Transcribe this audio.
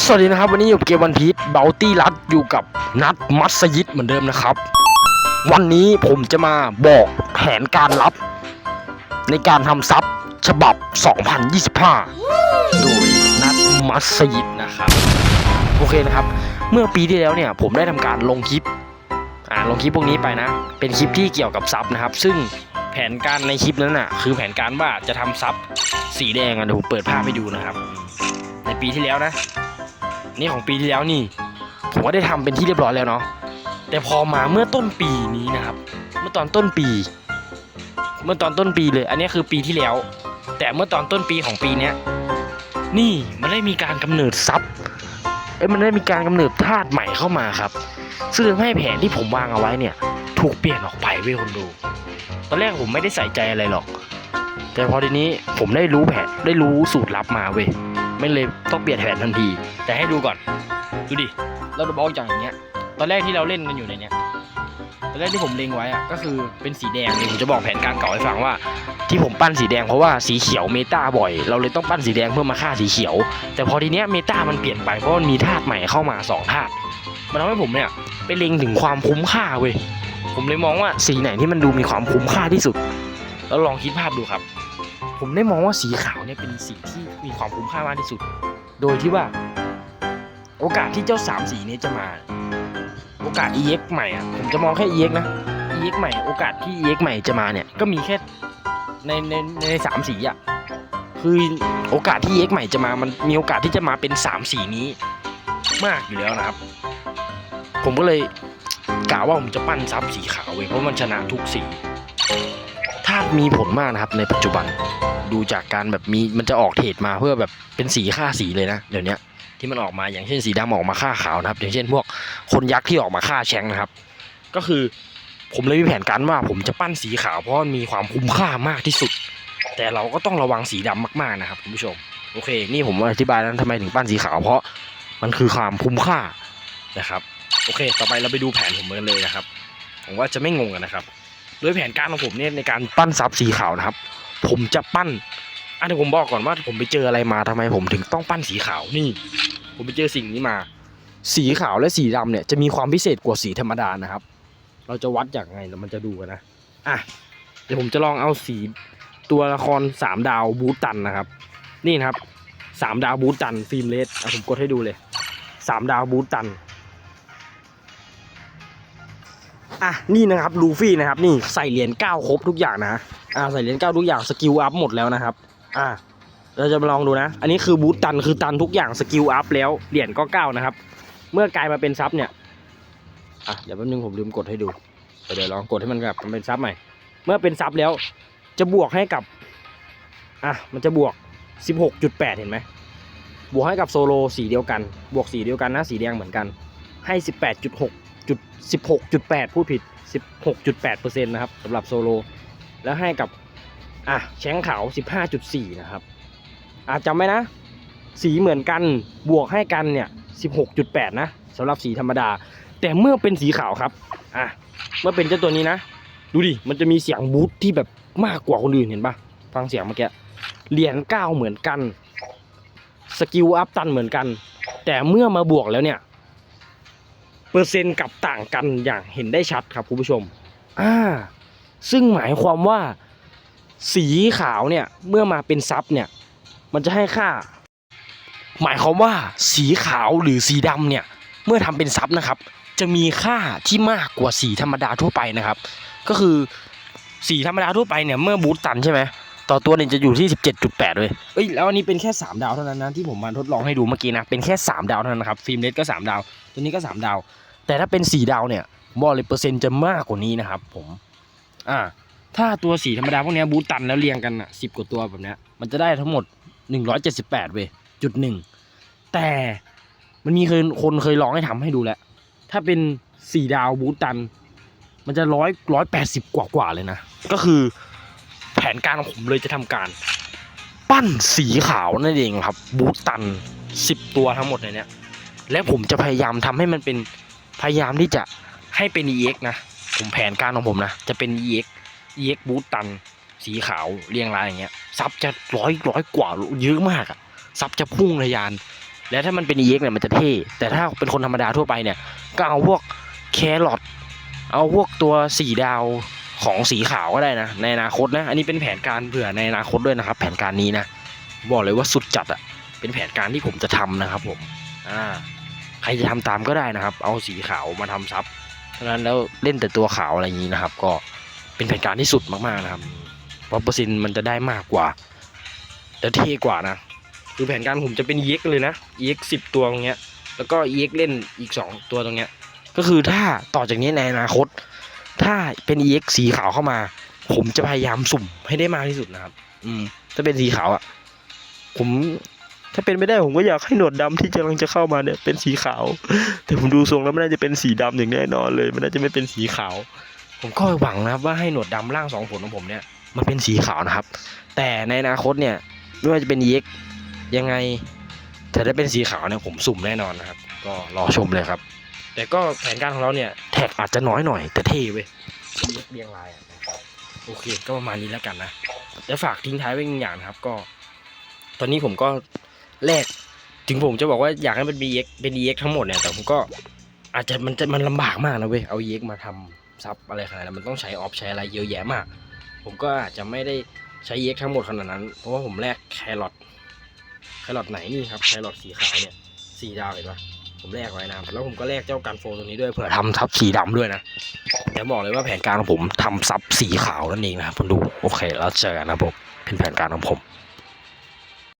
สวัสดีนะครับ วันนี้อยู่เกมวันพีชเบลตี้รัดอยู่กับนัดมัสยิดเหมือนเดิมนะครับ วันนี้ผมจะมาบอกแผนการลับ ในการทำซับฉบับ 2025 โดยนัดมัสยิดนะครับ โอเคนะครับ เมื่อปีที่แล้วเนี่ยผมได้ทำการลงคลิปอ่าลงคลิปพวกนี้ไปนะ เป็นคลิปที่เกี่ยวกับซับนะครับ ซึ่งแผนการในคลิปนั้นน่ะคือแผนการว่าจะทำซับสีแดงอะเดี๋ยวผมเปิดภาพให้ดูนะครับ ในปีที่แล้วนะ นี่ของปีที่แล้วนี่ ผมก็ได้ทำเป็นที่เรียบร้อยแล้วเนาะแต่พอมาเมื่อต้นปีนี้นะครับ เมื่อตอนต้นปี เมื่อตอนต้นปีเลย อันนี้คือปีที่แล้ว แต่เมื่อตอนต้นปีของปีเนี้ยนี่มันได้มีการกำเนิดซับเอ้ยมันได้มีการกำเนิดธาตุใหม่เข้ามาครับ ซึ่งทำให้แผนที่ผมวางเอาไว้เนี่ย ถูกเปลี่ยนออกไปเว้ยคนดู ตอนแรกผมไม่ได้ใส่ใจอะไรหรอก แต่พอทีนี้ผมได้รู้แผนได้รู้สูตรลับมาเว้ย ไม่เลยต้องเปลี่ยนแผนทันที แต่ให้ดูก่อน ดูดิ เราจะบล็อกอย่างเงี้ย ตอนแรกที่เราเล่นกันอยู่ในเนี้ย ตอนแรกที่ผมเล็งไว้อะก็คือเป็นสีแดงเลยผมจะบอกแผนการเก่าให้ฟังว่า ที่ผมปั้นสีแดงเพราะว่าสีเขียวเมตาบ่อย เราเลยต้องปั้นสีแดงเพื่อมาฆ่าสีเขียว แต่พอทีเนี้ยเมตามันเปลี่ยนไปเพราะมันมีธาตุใหม่เข้ามาสองธาตุ มันทำให้ผมเนี่ยไปเล็งถึงความคุ้มค่าเว้ย ผมเลยมองว่าสีไหนที่มันดูมีความคุ้มค่าที่สุด แล้วลองคิดภาพดูครับ ผมได้มองว่าสีขาวเนี่ยเป็นสีที่มีความคุ้มค่ามากที่สุด โดยที่ว่า โอกาสที่เจ้าสามสีนี้จะมา โอกาส EX ใหม่อะผมจะมองแค่ EX นะ EX ใหม่ โอกาสที่ EX ใหม่จะมาเนี่ยก็มีแค่ในในในสามสีอะคือโอกาสที่ EX ใหม่จะมา มันมีโอกาสที่จะมาเป็นสามสีนี้ มากอยู่แล้วนะครับ ผมก็เลยกะว่าผมจะปั้นซับสีขาวเว้ยเพราะมันชนะทุกสีธาตุมีผลมากนะครับในปัจจุบัน ดูจากการแบบมีมันจะออกเทรดมาเพื่อแบบเป็นสีฆ่าสีเลยนะเดี๋ยวนี้ที่มันออกมาอย่างเช่นสีดำออกมาฆ่าขาวนะครับ อย่างเช่นพวกคนยักษ์ที่ออกมาฆ่าแชงนะครับ ก็คือผมเลยมีแผนการว่าผมจะปั้นสีขาวเพราะมีความคุ้มค่ามากที่สุด แต่เราก็ต้องระวังสีดำมากๆนะครับคุณผู้ชมโอเค นี่ผมอธิบายแล้วทำไมถึงปั้นสีขาวเพราะมันคือความคุ้มค่านะครับโอเค ต่อไปเราไปดูแผนผมกันเลยนะครับผมว่าจะไม่งงกันนะครับโดยแผนการของผมเนี่ยในการปั้นซับสีขาวนะครับ ผมจะปั้น อันนี้ผมบอกก่อนว่าผมไปเจออะไรมาทำไมผมถึงต้องปั้นสีขาวนี่ ผมไปเจอสิ่งนี้มา สีขาวและสีดำเนี่ยจะมีความพิเศษกว่าสีธรรมดานะครับ เราจะวัดอย่างไงเรามันจะดูกันนะอะเดี๋ยวผมจะลองเอาสีตัวละครสามดาวบูตันนะครับ นี่นะครับสามดาวบูตันฟิล์มเลสอะผมกดให้ดูเลยสามดาวบูตตันอะนี่นะครับลูฟี่นะครับ นี่ใส่เหรียญเก้าครบทุกอย่างนะ อ่าใส่เหรียญเก้าทุกอย่างสกิลอัพหมดแล้วนะครับ อ่า เราจะมาลองดูนะ อันนี้คือบูตตันคือตันทุกอย่างสกิลอัพแล้วเหรียญก็เก้านะครับ เมื่อกลายมาเป็นซับเนี่ย อะเดี๋ยวแป๊บนึงผมลืมกดให้ดู เดี๋ยวลองกดให้มันแบบมันเป็นซับใหม่ เมื่อเป็นซับแล้ว จะบวกให้กับ อะมันจะบวก 16.8 เห็นไหม บวกให้กับโซโลสีเดียวกัน บวกสีเดียวกันนะสีแดงเหมือนกัน ให้ 18.6จุด16.8 พูดผิด 16.8%นะครับสำหรับโซโล แล้วให้กับอะแชงขาว 15.4 นะครับอะจำไว้นะ สีเหมือนกันบวกให้กันเนี่ย 16.8 นะสำหรับสีธรรมดา แต่เมื่อเป็นสีขาวครับอะเมื่อเป็นเจ้าตัวนี้นะ ดูดิ มันจะมีเสียงบูทที่แบบมากกว่าคนอื่นเห็นปะฟังเสียงเมื่อกี้เหรียญเก้าเหมือนกันสกิลอัพตันเหมือนกัน แต่เมื่อมาบวกแล้วเนี่ย เปอร์เซ็นต์กับต่างกันอย่างเห็นได้ชัดครับคุณผู้ชม อ่า ซึ่งหมายความว่าสีขาวเนี่ยเมื่อมาเป็นซับเนี่ยมันจะให้ค่า หมายความว่าสีขาวหรือสีดำเนี่ยเมื่อทำเป็นซับนะครับ จะมีค่าที่มากกว่าสีธรรมดาทั่วไปนะครับ ก็คือสีธรรมดาทั่วไปเนี่ยเมื่อบูตตันใช่ไหมต่อตัวเนี่ยจะอยู่ที่ 17.8เลยเอ้ยแล้วอันนี้เป็นแค่ 3 ดาวเท่านั้นนะที่ผมมาทดลองให้ดูเมื่อกี้นะเป็นแค่ 3 ดาวเท่านั้นนะครับฟิล์มเลสก็ 3 ดาว ตัวนี้ก็ 3 ดาว แต่ถ้าเป็น 4 ดาวเนี่ยบอกเลยเปอร์เซ็นต์จะมากกว่านี้นะครับผม อ่า ถ้าตัวสีธรรมดาพวกนี้บูตันแล้วเรียงกันอะสิบกว่าตัวแบบเนี้ยมันจะได้ทั้งหมด178เว้ยจุดหนึ่งแต่มันมีเคยคนเคยลองให้ทำให้ดูแล้ว ถ้าเป็นสี่ดาวบูตัน มันจะร้อยร้อยแปดสิบกว่ากว่าเลยนะ ก็คือแผนการของผมเลยจะทำการ ปั้นสีขาวนั่นเองครับ บูตันสิบตัวทั้งหมดในเนี้ยและผมจะพยายามทำให้มันเป็นพยายามที่จะให้เป็น EX นะ ผมแผนการของผมนะ จะเป็น EX EX บูตตัน สีขาวเรียงรายอย่างเงี้ยซับจะร้อยร้อยกว่าเยอะมากอะซับจะพุ่งทะยาน แล้วถ้ามันเป็น EX เนี่ยมันจะเท่ แต่ถ้าเป็นคนธรรมดาทั่วไปเนี่ย ก็เอาพวกแครอทเอาพวกตัวสีดาวของสีขาวก็ได้นะ ในอนาคตนะ อันนี้เป็นแผนการเผื่อในอนาคตด้วยนะครับ แผนการนี้นะบอกเลยว่าสุดจัดอะเป็นแผนการที่ผมจะทำนะครับผมอ่าใครจะทำตามก็ได้นะครับ เอาสีขาวมาทำซับะนั้นแล้วเล่นแต่ตัวขาวอะไรอย่างนี้นะครับ ก็เป็นแผนการที่สุดมากๆนะครับ เพราะเปอร์เซ็นต์มันจะได้มากกว่าและเท่กว่านะ คือแผนการผมจะเป็น EX เลยนะ EX สิบตัวตรงเนี้ย แล้วก็ EX เล่นอีกสองตัวตรงเนี้ย ก็คือถ้าต่อจากนี้ในอนาคต ถ้าเป็น EX สีขาวเข้ามา ผมจะพยายามสุ่มให้ได้มากที่สุดนะครับ อืม ถ้าเป็นสีขาวอะ ผม ถ้าเป็นไม่ได้ผมก็อยากให้หนวดดำที่กำลังจะเข้ามาเนี่ยเป็นสีขาว แต่ผมดูทรงแล้วมันน่าจะเป็นสีดำอย่างแน่นอนเลย มันน่าจะไม่เป็นสีขาว ผมก็หวังนะครับว่าให้หนวดดำร่างสองผลของผมเนี่ยมันเป็นสีขาวนะครับ แต่ในอนาคตเนี่ยไม่ว่าจะเป็น EX ยังไงถ้าได้เป็นสีขาวเนี่ยผมสุ่มแน่นอนนะครับ ก็รอชมเลยครับ แต่ก็แผนการของเราเนี่ยแท็กอาจจะน้อยหน่อย แต่เท่เว้ยเรียงลายโอเค ก็ประมาณนี้แล้วกันนะแล้วฝากทิ้งท้ายไว้อีกอย่างนะครับ ก็ ตอนนี้ผมก็ แลกถึงผมจะบอกว่าอยากให้มันเป็น EX เป็น EX ทั้งหมดเนี่ย แต่ผมก็อาจจะมันจะมันลำบากมากนะเว้ย เอา EX มาทำซับอะไรขนาดนั้นมันต้องใช้ออฟใช้อะไรเยอะแยะมาก ผมก็อาจจะไม่ได้ใช้ EX ทั้งหมดขนาดนั้น เพราะว่าผมแลกแครอทแครอทไหนนี่ครับแครอทสีขาวเนี่ยสีดาวเห็นปะผมแลกไว้นะแล้วผมก็แลกเจ้ากันโฟตัวนี้ด้วยเผื่อทำซับสีดำด้วยนะเดี๋ยวบอกเลยว่าแผนการของผมทำซับสีขาวนั่นเองนะครับคุณดูโอเค แล้วเจอกันนะครับผมเป็นแผนการของผม